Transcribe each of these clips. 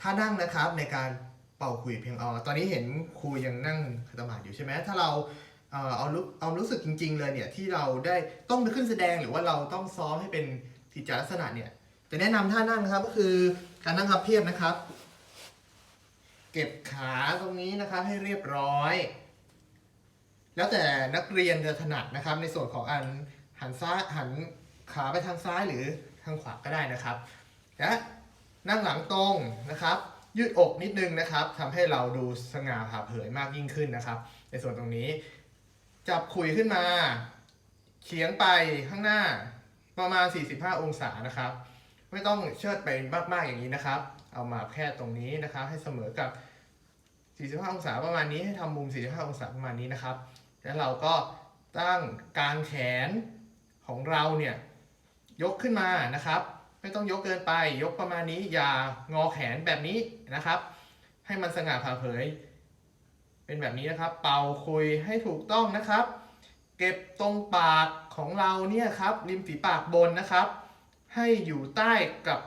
ถ้านั่งนะครับในการเป่าขลุ่ยเพียงออตอนนี้เห็นครูยังนั่งขัดสมาธิอยู่ใช่ไหมถ้าเราเอ่อเอาเอารู้สึกจริง ๆ เลยเนี่ยที่เราได้ต้องไปขึ้นแสดงหรือว่าเราต้องซ้อมให้เป็นกิจลักษณะเนี่ยจะแนะนำท่านั่งนะครับก็คือการนั่งพับเพียบนะครับ เก็บขาตรงนี้นะครับให้เรียบร้อย แล้วแต่นักเรียนจะถนัดนะครับ ในส่วนของอันหันซ้ายหันขาไปทางซ้ายหรือทางขวาก็ได้นะครับและ นั่งหลังตรงนะครับ ยืดอกนิดนึงนะครับทำให้เราดูสง่าผ่าเผยมากยิ่งขึ้นนะครับ ในส่วนตรงนี้ จับขุยขึ้นมาเฉียงไปข้างหน้าประมาณ 45 องศานะครับ ไม่ต้องเชิดไปมากๆอย่างนี้นะครับ เอามาแค่ตรงนี้นะครับ ให้เสมอกับ 45 องศาประมาณนี้ให้ทำมุม 45 องศาประมาณนี้นะครับ แล้วเราก็ตั้งกลางแขนของเราเนี่ยยกขึ้นมานะครับ ไม่ต้องยกเกินไป ยกประมาณนี้ อย่างอแขนแบบนี้นะครับ ให้มันสง่าผ่าเผย เป็นแบบนี้นะครับ เป่าคุยให้ถูกต้องนะครับ เก็บตรงปากของเราเนี่ยครับ ริมฝีปากบนนะครับ ให้อยู่ใต้กับ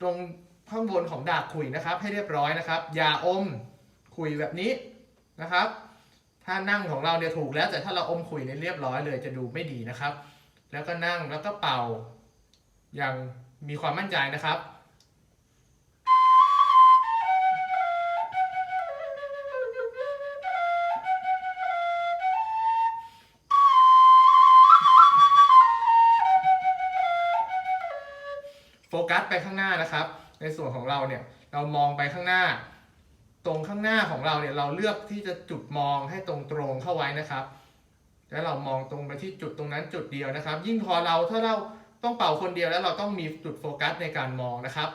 ตรงข้างบนของดากขุยนะครับ ให้เรียบร้อยนะครับ อย่าอมขุยแบบนี้นะครับ ถ้านั่งของเราเนี่ยถูกแล้วแต่ถ้าเราอมขุยเนี่ยเรียบร้อยเลยจะดูไม่ดีนะครับ แล้วก็นั่งแล้วก็เป่าอย่าง มีความมั่นใจนะครับ โฟกัสไปข้างหน้านะครับ ในส่วนของเราเนี่ยเรามองไปข้างหน้า ตรงข้างหน้าของเราเนี่ยเราเลือกที่จะจุดมองให้ตรงตรงเข้าไว้นะครับ แล้วเรามองตรงไปที่จุดตรงนั้นจุดเดียวนะครับ ยิ่งพอเราถ้าเรา ต้องเป่าคนเดียวแล้วเราต้องมีจุดโฟกัสในการมองนะครับ